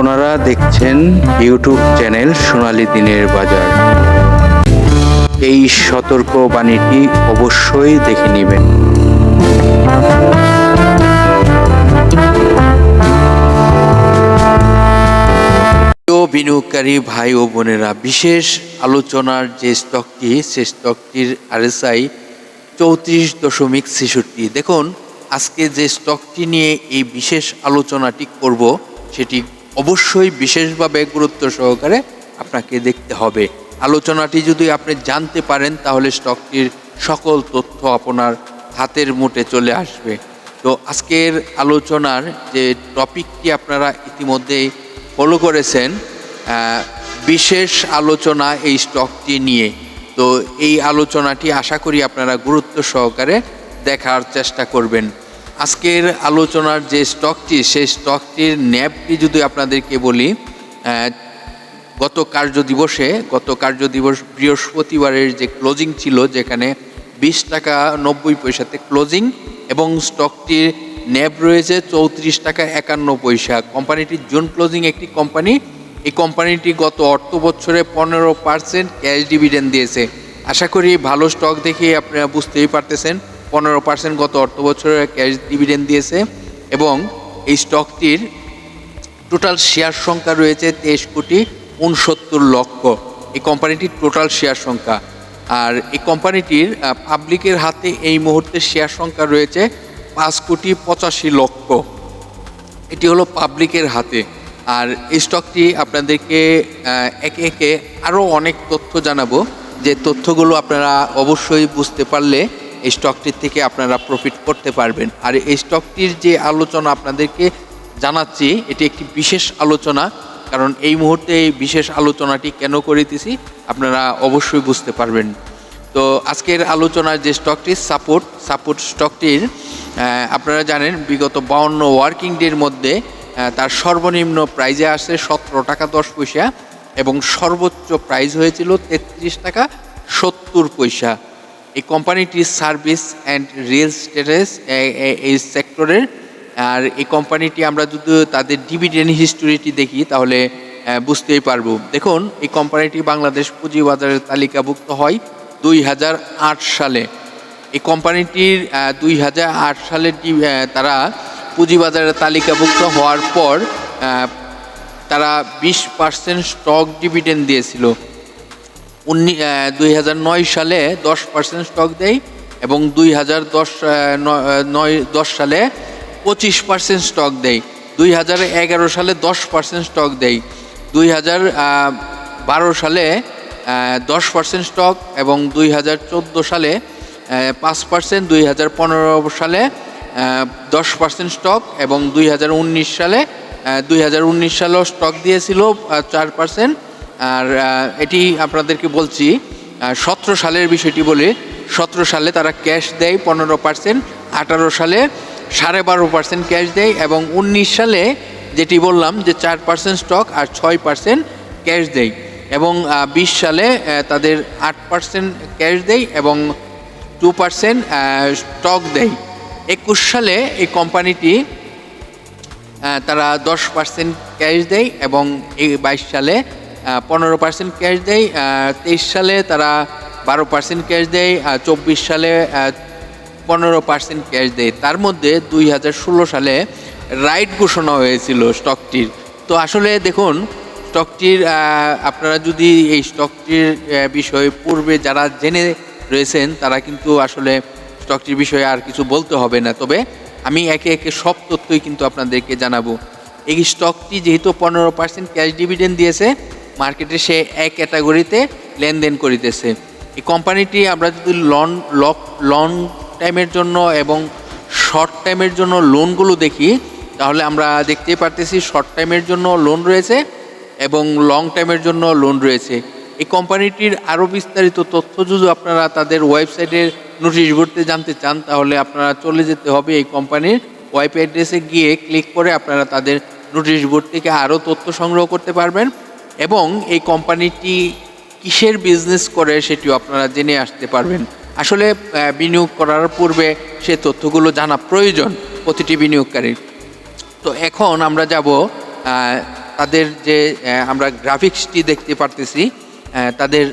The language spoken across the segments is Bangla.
আপনারা দেখছেন ইউটিউব চ্যানেল সোনালী দিনের বাজার। এই সতর্ক বাণীটি অবশ্যই দেখে নেবেন। বিনিয়োগকারী ভাই ও বোনেরা, বিশেষ আলোচনার যে স্টকটি, সে স্টকটির আরএসআই চৌত্রিশ দশমিক ছেষট্টি। দেখুন, আজকে যে স্টকটি নিয়ে এই বিশেষ আলোচনাটি করব, সেটি অবশ্যই বিশেষভাবে গুরুত্ব সহকারে আপনাকে দেখতে হবে। আলোচনাটি যদি আপনি জানতে পারেন, তাহলে স্টকটির সকল তথ্য আপনার হাতের মুঠে চলে আসবে। তো আজকের আলোচনার যে টপিকটি আপনারা ইতিমধ্যেই ফলো করেছেন বিশেষ আলোচনা এই স্টকটি নিয়ে। তো এই আলোচনাটি আশা করি আপনারা গুরুত্ব সহকারে দেখার চেষ্টা করবেন। আজকের আলোচনার যে স্টকটি সেই স্টকটির ন্যাবটি যদি আপনাদেরকে বলি গত কার্য দিবসে গত কার্য দিবস বৃহস্পতিবারের যে ক্লোজিং ছিল, যেখানে বিশ টাকা নব্বই পয়সাতে ক্লোজিং এবং স্টকটির ন্যাব রয়েছে চৌত্রিশ টাকা একান্ন পয়সা। কোম্পানিটির জুন ক্লোজিং একটি কোম্পানি এই কোম্পানিটি গত অর্থ বছরে পনেরো পার্সেন্ট ক্যাশ ডিভিডেন্ড দিয়েছে। আশা করি ভালো স্টক দেখে আপনারা বুঝতেই পারতেছেন। পনেরো পার্সেন্ট গত অর্থ বছরে ক্যাশ ডিভিডেন্ড দিয়েছে এবং এই স্টকটির টোটাল শেয়ার সংখ্যা রয়েছে তেইশ কোটি উনসত্তর লক্ষ। এই কোম্পানিটির টোটাল শেয়ার সংখ্যা। আর এই কোম্পানিটির পাবলিকের হাতে এই মুহূর্তে শেয়ার সংখ্যা রয়েছে পাঁচ কোটি পঁচাশি লক্ষ। এটি হলো পাবলিকের হাতে। আর এই স্টকটি আপনাদেরকে একে একে আরও অনেক তথ্য জানাব। যে তথ্যগুলো আপনারা অবশ্যই বুঝতে পারলে এই স্টকটির থেকে আপনারা প্রফিট করতে পারবেন। আর এই স্টকটির যে আলোচনা আপনাদেরকে জানাচ্ছি, এটি একটি বিশেষ আলোচনা, কারণ এই মুহূর্তে এই বিশেষ আলোচনাটি কেন করিতেছি, আপনারা অবশ্যই বুঝতে পারবেন। তো আজকের আলোচনার যে স্টকটি সাপোর্ট সাপোর্ট স্টকটির আপনারা জানেন, বিগত বাউন্ন ওয়ার্কিং ডের মধ্যে তার সর্বনিম্ন প্রাইজে আসে সতেরো টাকা দশ পয়সা এবং সর্বোচ্চ প্রাইজ হয়েছিল তেত্রিশ টাকা সত্তর পয়সা। এই কোম্পানিটির সার্ভিস অ্যান্ড রিয়েল স্টেটাস এই সেক্টরের। আর এই কোম্পানিটি আমরা যদি তাদের ডিভিডেন্ড হিস্টোরিটি দেখি, তাহলে বুঝতেই পারব। দেখুন, এই কোম্পানিটি বাংলাদেশ পুঁজিবাজারের তালিকাভুক্ত হয় দুই হাজার আট সালে। এই কোম্পানিটির দুই হাজার আট সালে তারা পুঁজিবাজারের তালিকাভুক্ত হওয়ার পর তারা বিশ পার্সেন্ট স্টক ডিভিডেন্ড দিয়েছিল। উন্নি দুই হাজার নয় সালে দশ পার্সেন্ট স্টক দেয় এবং দুই হাজার দশ নয় দশ সালে পঁচিশ পার্সেন্ট স্টক দেয়। দুই হাজার এগারো সালে দশ পার্সেন্ট স্টক দেয়। দুই হাজার বারো সালে দশ পার্সেন্ট স্টক এবং দুই হাজার চোদ্দ সালে পাঁচ পার্সেন্ট দুই হাজার পনেরো সালে দশ পার্সেন্ট স্টক এবং দুই হাজার উনিশ সালে দুই হাজার উনিশ সালেও স্টক দিয়েছিল চার পার্সেন্ট আর এটি আপনাদেরকে বলছি সতেরো সালের বিষয়টি বলে, সতেরো সালে তারা ক্যাশ দেয় পনেরো পার্সেন্ট আঠারো সালে সাড়ে বারো পার্সেন্ট ক্যাশ দেয় এবং উনিশ সালে যেটি বললাম যে চার পার্সেন্ট স্টক আর ছয় পার্সেন্ট ক্যাশ দেয় এবং বিশ সালে তাদের আট পার্সেন্ট ক্যাশ দেয় এবং টু পার্সেন্ট স্টক দেয়। একুশ সালে এই কোম্পানিটি তারা দশ পার্সেন্ট ক্যাশ দেয় এবং এই বাইশ সালে পনেরো পার্সেন্ট ক্যাশ দেয় তেইশ সালে তারা বারো পার্সেন্ট ক্যাশ দেয় চব্বিশ সালে পনেরো পার্সেন্ট ক্যাশ দেয়। তার মধ্যে দুই হাজার ষোলো সালে রাইট ঘোষণা হয়েছিল স্টকটির তো আসলে দেখুন স্টকটির আপনারা যদি এই স্টকটির বিষয়ে পূর্বে যারা জেনে রয়েছেন, তারা কিন্তু আসলে স্টকটির বিষয়ে আর কিছু বলতে হবে না। তবে আমি একে একে সব তথ্যই কিন্তু আপনাদেরকে জানাব। এই স্টকটি যেহেতু পনেরো পার্সেন্ট ক্যাশ ডিভিডেন্ড দিয়েছে মার্কেটে সে এক ক্যাটাগরিতে লেনদেন করিতেছে। এই কোম্পানিটি আমরা যদি লং লক লং টাইমের জন্য এবং শর্ট টাইমের জন্য লোনগুলো দেখি, তাহলে আমরা দেখতেই পারতেছি শর্ট টাইমের জন্য লোন রয়েছে এবং লং টাইমের জন্য লোন রয়েছে। এই কোম্পানিটির আরও বিস্তারিত তথ্য যদি আপনারা তাদের ওয়েবসাইটের নোটিশ বোর্ডে জানতে চান, তাহলে আপনারা চলে যেতে হবে এই কোম্পানির ওয়েব অ্যাড্রেসে গিয়ে ক্লিক করে আপনারা তাদের নোটিশ বোর্ড থেকে আরও তথ্য সংগ্রহ করতে পারবেন। এবং এই কোম্পানিটি কিসের বিজনেস করে সেটিও আপনারা জেনে আসতে পারবেন। আসলে বিনিয়োগ করার পূর্বে সে তথ্যগুলো জানা প্রয়োজন প্রতিটি বিনিয়োগকারীর। তো এখন আমরা যাব তাদের যে আমরা গ্রাফিক্সটি দেখতে পারতেছি তাদের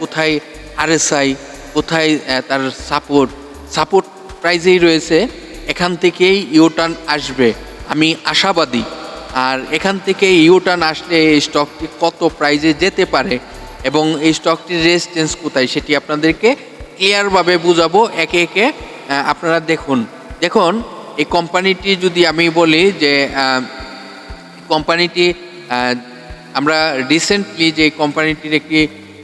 কোথায় আরএসআই কোথায় তার সাপোর্ট সাপোর্ট প্রাইজেই রয়েছে, এখান থেকেই ইউটার্ন আসবে। আমি আশাবাদী আর এখান থেকে ইউটার্ন আসলে এই স্টকটি কত প্রাইজে যেতে পারে এবং এই স্টকটির রেজিস্ট্যান্স কোথায় সেটি আপনাদেরকে ক্লিয়ারভাবে বুঝাবো একে একে আপনারা দেখুন। দেখুন, এই কোম্পানিটি যদি আমি বলি যে কোম্পানিটি আমরা রিসেন্টলি যে কোম্পানিটির একটি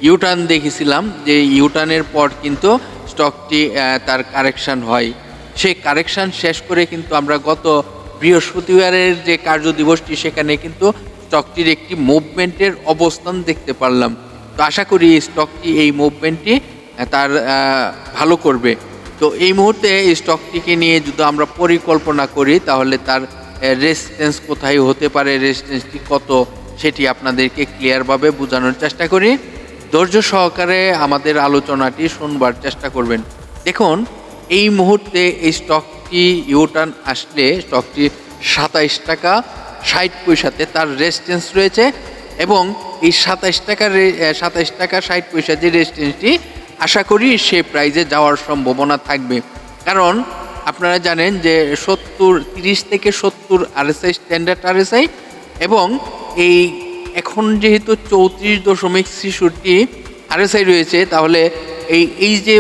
ইউটার্ন দেখেছিলাম, যে ইউটার্নের পর কিন্তু স্টকটি তার কারেকশন হয়। সেই কারেকশন শেষ করে কিন্তু আমরা গত বৃহস্পতিবারের যে কার্য দিবসটি সেখানে কিন্তু স্টকটির একটি মুভমেন্টের অবস্থান দেখতে পারলাম। তো আশা করি এই স্টকটি এই মুভমেন্টটি তার ভালো করবে। তো এই মুহূর্তে এই স্টকটিকে নিয়ে যদি আমরা পরিকল্পনা করি, তাহলে তার রেজিস্ট্যান্স কোথায় হতে পারে রেজিস্ট্যান্সটি কত, সেটি আপনাদেরকে ক্লিয়ারভাবে বোঝানোর চেষ্টা করি। ধৈর্য সহকারে আমাদের আলোচনাটি শুনবার চেষ্টা করবেন। দেখুন, এই মুহূর্তে এই স্টকটি ইউটার্ন আসলে স্টকটি সাতাইশ টাকা, ষাট পয়সাতে তার রেজিস্ট্যান্স রয়েছে এবং এই সাতাইশ টাকার সাতাইশ টাকা, ষাট পয়সা যে রেজিস্ট্যান্সটি আশা করি সে প্রাইজে যাওয়ার সম্ভাবনা থাকবে। কারণ আপনারা জানেন যে সত্তর, তিরিশ থেকে সত্তর আরএসআই স্ট্যান্ডার্ড আরএসআই এবং এই এখন যেহেতু চৌত্রিশ দশমিক ছেষট্টি আরএসআই রয়েছে, তাহলে এই এই যে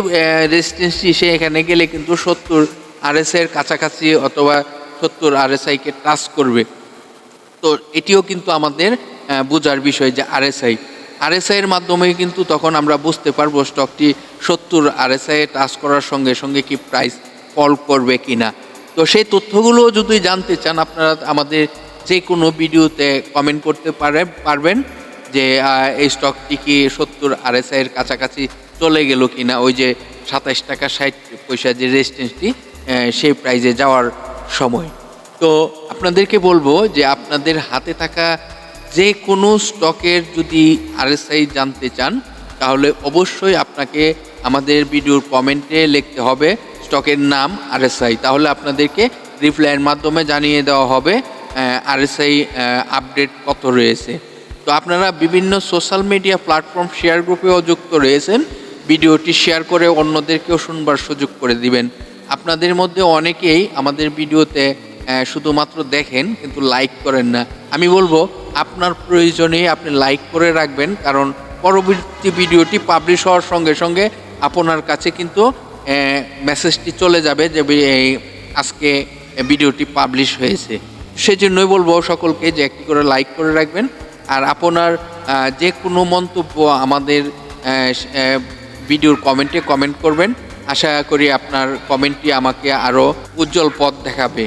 রেজিস্ট্যান্সটি সে এখানে গেলে কিন্তু সত্তর আরএসআই এর কাছাকাছি অথবা সত্তর আরএসআইকে টাচ করবে। তো এটিও কিন্তু আমাদের বোঝার বিষয় যে আরএসআই আরএসআই এর মাধ্যমে কিন্তু তখন আমরা বুঝতে পারব স্টকটি সত্তর আরএসআই টাচ করার সঙ্গে সঙ্গে কি প্রাইস ফল করবে কিনা। তো সেই তথ্যগুলো যদি জানতে চান, আপনারা আমাদের যে কোনো ভিডিওতে কমেন্ট করতে পারে, পারবেন যে এই স্টকটি কি সত্তর আরএসআই এর কাছাকাছি চলে গেল কিনা। ওই যে সাতাইশ টাকা ষাট পয়সা যে রেজিস্ট্যান্সটি সেই প্রাইজে যাওয়ার সময়। তো আপনাদেরকে বলব যে আপনাদের হাতে থাকা যে কোনো স্টকের যদি আরএসআই জানতে চান, তাহলে অবশ্যই আপনাকে আমাদের ভিডিওর কমেন্টে লিখতে হবে স্টকের নাম আরএসআই তাহলে আপনাদেরকে রিপ্লাইয়ের মাধ্যমে জানিয়ে দেওয়া হবে আরএসআই আপডেট কত রয়েছে। তো আপনারা বিভিন্ন সোশ্যাল মিডিয়া প্ল্যাটফর্ম শেয়ার গ্রুপেও যুক্ত রয়েছেন, ভিডিওটি শেয়ার করে অন্যদেরকেও শুনবার সুযোগ করে দিবেন। আপনাদের মধ্যে অনেকেই আমাদের ভিডিওতে শুধুমাত্র দেখেন, কিন্তু লাইক করেন না। আমি বলব, আপনার প্রয়োজনে আপনি লাইক করে রাখবেন, কারণ পরবর্তী ভিডিওটি পাবলিশ হওয়ার সঙ্গে সঙ্গে আপনার কাছে কিন্তু মেসেজটি চলে যাবে যে আজকে ভিডিওটি পাবলিশ হয়েছে। সেজন্যই বলব সকলকে যে, একটি করে লাইক করে রাখবেন। আর আপনার যে কোনো মন্তব্য আমাদের ভিডিওর কমেন্টে কমেন্ট করবেন। আশা করি আপনার কমেন্টটি আমাকে আরও উজ্জ্বল পথ দেখাবে।